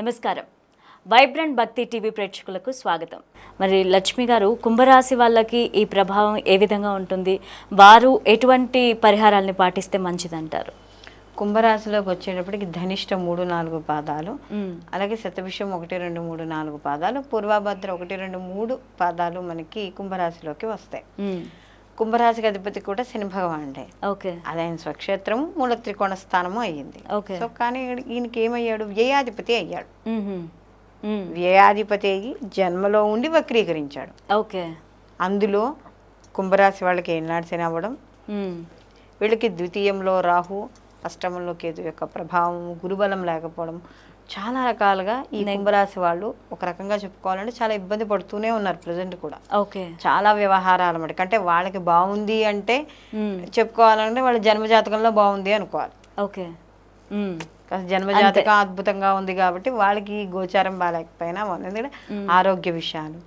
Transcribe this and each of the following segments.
నమస్కారం. వైబ్రెంట్ భక్తి టీవీ ప్రేక్షకులకు స్వాగతం. మరి లక్ష్మి గారు కుంభరాశి వాళ్ళకి ఈ ప్రభావం ఏ విధంగా ఉంటుంది? వారు ఎటువంటి పరిహారాల్ని పాటిస్తే మంచిదంటారు? కుంభరాశిలోకి వచ్చేటప్పటికి ధనిష్ట మూడు నాలుగు పాదాలు. అలాగే శతభిషం ఒకటి రెండు మూడు నాలుగు పాదాలు. పూర్వభద్ర ఒకటి రెండు మూడు పాదాలు మనకి కుంభరాశిలోకి వస్తాయి. కుంభరాశికి అధిపతి కూడా శని భగవానుడే. ఓకే. అది ఆయన స్వక్షేత్రము మూల త్రికోణ స్థానము అయ్యింది. ఓకే. సో కానీ ఈయనకి ఏమయ్యాడు వ్యయాధిపతి అయ్యాడు. వ్యయాధిపతి అయ్యి జన్మలో ఉండి వక్రీకరించాడు. ఓకే. అందులో కుంభరాశి వాళ్ళకి ఏనాడు శని అవ్వడం. వీళ్ళకి ద్వితీయంలో రాహు అష్టమంలో కేతు యొక్క ప్రభావం గురుబలం లేకపోవడం చాలా రకాలుగా ఈ కుంభరాశి వాళ్ళు ఒక రకంగా చెప్పుకోవాలంటే చాలా ఇబ్బంది పడుతూనే ఉన్నారు ప్రజెంట్ కూడా. ఓకే. చాలా వ్యవహారాలు మటుకు అంటే వాళ్ళకి బాగుంది అంటే. చెప్పుకోవాలంటే వాళ్ళ జన్మజాతకంలో బాగుంది అనుకోవాలి. ఓకే. జన్మజాతకం అద్భుతంగా ఉంది కాబట్టి వాళ్ళకి గోచారం బాగాలేకపోయినా ఎందుకంటే ఆరోగ్య విషయాలు.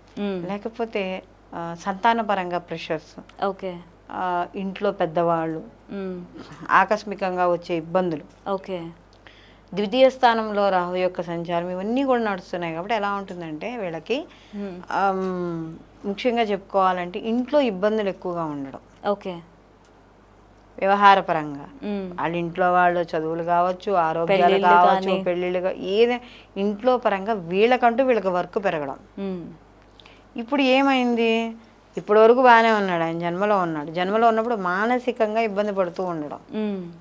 లేకపోతే సంతానపరంగా ప్రెషర్స్ ఓకే. ఇంట్లో పెద్దవాళ్ళు. ఆకస్మికంగా వచ్చే ఇబ్బందులు. ఓకే. ద్వితీయ స్థానంలో రాహు యొక్క సంచారం ఇవన్నీ కూడా నడుస్తున్నాయి కాబట్టి ఎలా ఉంటుందంటే వీళ్ళకి ముఖ్యంగా చెప్పుకోవాలంటే ఇంట్లో ఇబ్బందులు ఎక్కువగా ఉండడం ఓకే వ్యవహారపరంగా మ్మ్. వాళ్ళ ఇంట్లో వాళ్ళు చదువులు కావచ్చు ఆరోగ్యాలు కావచ్చు. పెళ్ళిళ్ళు ఏదే ఇంట్లో పరంగా వీళ్ళకంటూ వీళ్ళకి వర్క్ పెరగడం. ఇప్పుడు ఏమైంది ఇప్పటి వరకు బాగానే ఉన్నాడు ఆయన జన్మలో ఉన్నాడు. జన్మలో ఉన్నప్పుడు మానసికంగా ఇబ్బంది పడుతూ ఉండడం.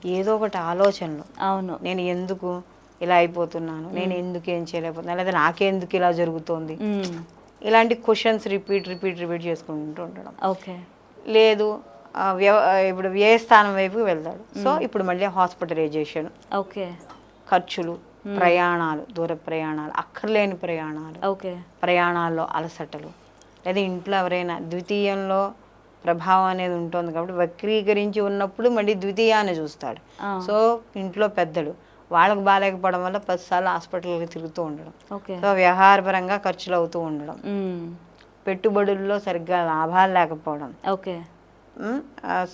ఏదో ఒకటి ఆలోచనలు. అవును. నేను ఎందుకు ఇలా అయిపోతున్నాను? నేను ఎందుకు ఏం చేయలేకపోతున్నాను? లేదా నాకెందుకు ఇలా జరుగుతోంది. ఇలాంటి క్వశ్చన్స్ రిపీట్ రిపీట్ రిపీట్ చేసుకుంటూ ఉండడం. ఓకే. లేదు ఇప్పుడు వ్యయ స్థానం వైపు వెళ్తాడు. సో ఇప్పుడు మళ్ళీ హాస్పిటలైజేషన్. ఓకే. ఖర్చులు ప్రయాణాలు దూర ప్రయాణాలు అక్కర్లేని ప్రయాణాలు. ఓకే. ప్రయాణాల్లో అలసటలు. లేదా ఇంట్లో ఎవరైనా ద్వితీయంలో ప్రభావం అనేది ఉంటుంది కాబట్టి వక్రీకరించి ఉన్నప్పుడు మళ్ళీ ద్వితీయాన్ని చూస్తాడు. సో ఇంట్లో పెద్దలు వాళ్ళకు బాగాలేకపోవడం వల్ల పదిసార్లు హాస్పిటల్కి తిరుగుతూ ఉండడం. ఓకే. సో వ్యవహారపరంగా ఖర్చులు అవుతూ ఉండడం. పెట్టుబడుల్లో సరిగ్గా లాభాలు లేకపోవడం. ఓకే.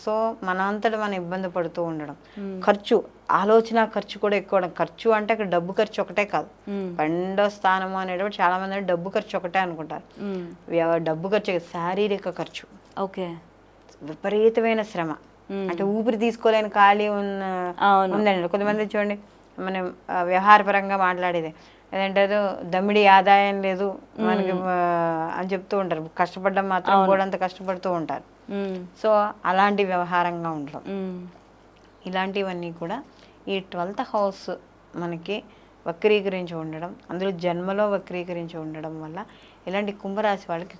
సో మనంతట మనం ఇబ్బంది పడుతూ ఉండడం. ఖర్చు ఆలోచన ఖర్చు కూడా ఎక్కువ. ఖర్చు అంటే అక్కడ డబ్బు ఖర్చు ఒకటే కాదు. పన్నెండో స్థానము అనేటప్పుడు చాలా మంది డబ్బు ఖర్చు ఒకటే అనుకుంటారు. డబ్బు ఖర్చు శారీరక ఖర్చు. ఓకే. విపరీతమైన శ్రమ. అంటే ఊపిరి తీసుకోలేని ఖాళీ ఉన్న ఉందండి. కొంతమంది చూడండి మనం ఆ, వ్యవహారపరంగా మాట్లాడేది. ఏదంటే ఏదో దమ్మిడి ఆదాయం లేదు. మనకి అని చెప్తూ ఉంటారు. కష్టపడడం మాత్రం కూడా అంత కష్టపడుతూ ఉంటారు. సో అలాంటి వ్యవహారంగా ఉండడం. మ్మ్. ఇలాంటివన్నీ కూడా ఈ ట్వెల్త్ హౌస్ మనకి వక్రీకరించి ఉండడం అందులో జన్మలో వక్రీకరించి ఉండడం వల్ల ఇలాంటి కుంభరాశి వాళ్ళకి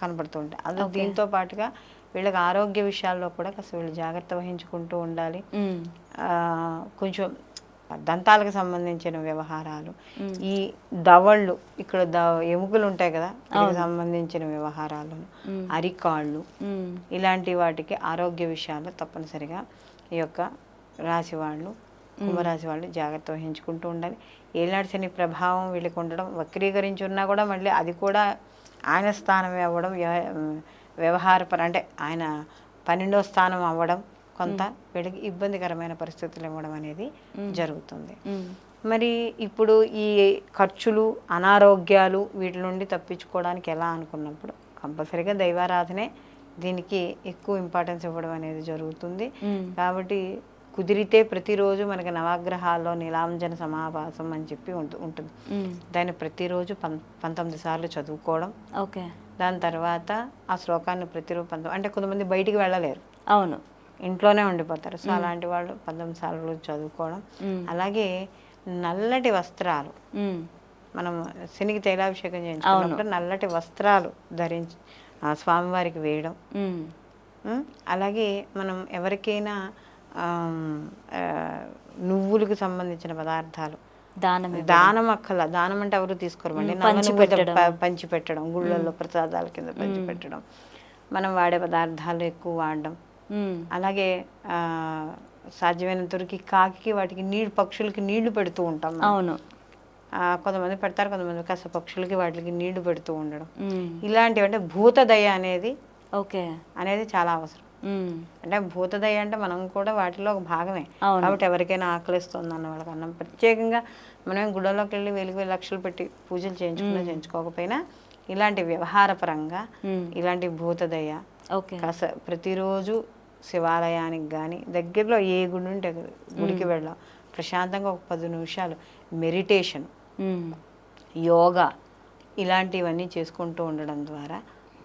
కనపడుతూ ఉంటాయి. అందులో దీంతో పాటుగా వీళ్ళకి ఆరోగ్య విషయాల్లో కూడా కాస్త వీళ్ళు జాగ్రత్త వహించుకుంటూ ఉండాలి. ఆ, కొంచెం దంతాలకు సంబంధించిన వ్యవహారాలు. ఈ దవళ్ళు ఇక్కడ ద ఎముకలు ఉంటాయి కదా సంబంధించిన వ్యవహారాలు అరికాళ్ళు. ఇలాంటి వాటికి ఆరోగ్య విషయాలు తప్పనిసరిగా ఈ యొక్క రాశి వాళ్ళు కుంభరాశి వాళ్ళు జాగ్రత్త వహించుకుంటూ ఉండాలి. ఏనాడు శని ప్రభావం వీళ్ళకి ఉండడం వక్రీకరించి ఉన్నా కూడా మళ్ళీ అది కూడా ఆయన స్థానం అవ్వడం వ్య- వ్యవహారపర అంటే ఆయన పన్నెండో స్థానం అవ్వడం కొంత వీళ్ళకి ఇబ్బందికరమైన పరిస్థితులు ఇవ్వడం అనేది జరుగుతుంది. మరి ఇప్పుడు ఈ ఖర్చులు అనారోగ్యాలు వీటి నుండి తప్పించుకోవడానికి ఎలా అనుకున్నప్పుడు కంపల్సరీగా దైవారాధనే దీనికి ఎక్కువ ఇంపార్టెన్స్ ఇవ్వడం అనేది జరుగుతుంది. కాబట్టి కుదిరితే ప్రతిరోజు మనకి నవగ్రహాల్లో నీలాంజన సమావాసం అని చెప్పి ఉంటు- ఉంటుంది. దాన్ని ప్రతిరోజు పం పంతొమ్మిది సార్లు చదువుకోవడం. ఓకే. దాని తర్వాత ఆ శ్లోకాన్ని ప్రతిరోజు పంతొమ్మిది అంటే కొంతమంది బయటికి వెళ్ళలేరు. అవును. ఇంట్లోనే ఉండిపోతారు. సో అలాంటి వాళ్ళు పంతొమ్మిది సార్లు చదువుకోవడం. అలాగే నల్లటి వస్త్రాలు. మనం శనికి తైలాభిషేకం చేయించుకున్నప్పుడు నల్లటి వస్త్రాలు ధరించి స్వామివారికి వేయడం. అలాగే మనం ఎవరికైనా నువ్వులకు సంబంధించిన పదార్థాలు. దానం దానం అక్కల. దానం అంటే ఎవరు తీసుకోరమండి పంచి పెట్టడం. గుళ్ళల్లో ప్రసాదాల కింద పంచి పెట్టడం మనం వాడే పదార్థాలు ఎక్కువ వాడడం. అలాగే ఆ, సాధ్యమైనంత వరకు కాకి వాటికి నీళ్ళు పక్షులకి నీళ్ళు పెడుతూ ఉంటాం. అవును ఆ, కొంతమంది పెడతారు కొంతమంది కాస్త పక్షులకి వాటికి నీళ్ళు పెడుతూ ఉండడం మ్మ్. ఇలాంటివి అంటే భూతదయ అనేది ఓకే అనేది చాలా అవసరం మ్మ్. అంటే భూతదయ అంటే మనం కూడా వాటిలో ఒక భాగమే. కాబట్టి ఎవరికైనా ఆకలిస్తుంది అన్న వాళ్ళకి అన్నం ప్రత్యేకంగా మనం గుడిలోకి వెళ్ళి వెలుగు వేలు లక్షలు పెట్టి పూజలు చేయించుకున్నా చేయించుకోకపోయినా ఇలాంటి వ్యవహార పరంగా. ఇలాంటి భూతదయ కాస్త ప్రతిరోజు శివాలయానికి కానీ దగ్గరలో ఏ గుడి ఉంటే గుడికి వెళ్ళాం. ప్రశాంతంగా ఒక పది నిమిషాలు. మెడిటేషన్. యోగా ఇలాంటివన్నీ చేసుకుంటూ ఉండడం ద్వారా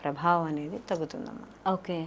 ప్రభావం అనేది తగ్గుతుందమ్మా ఓకే.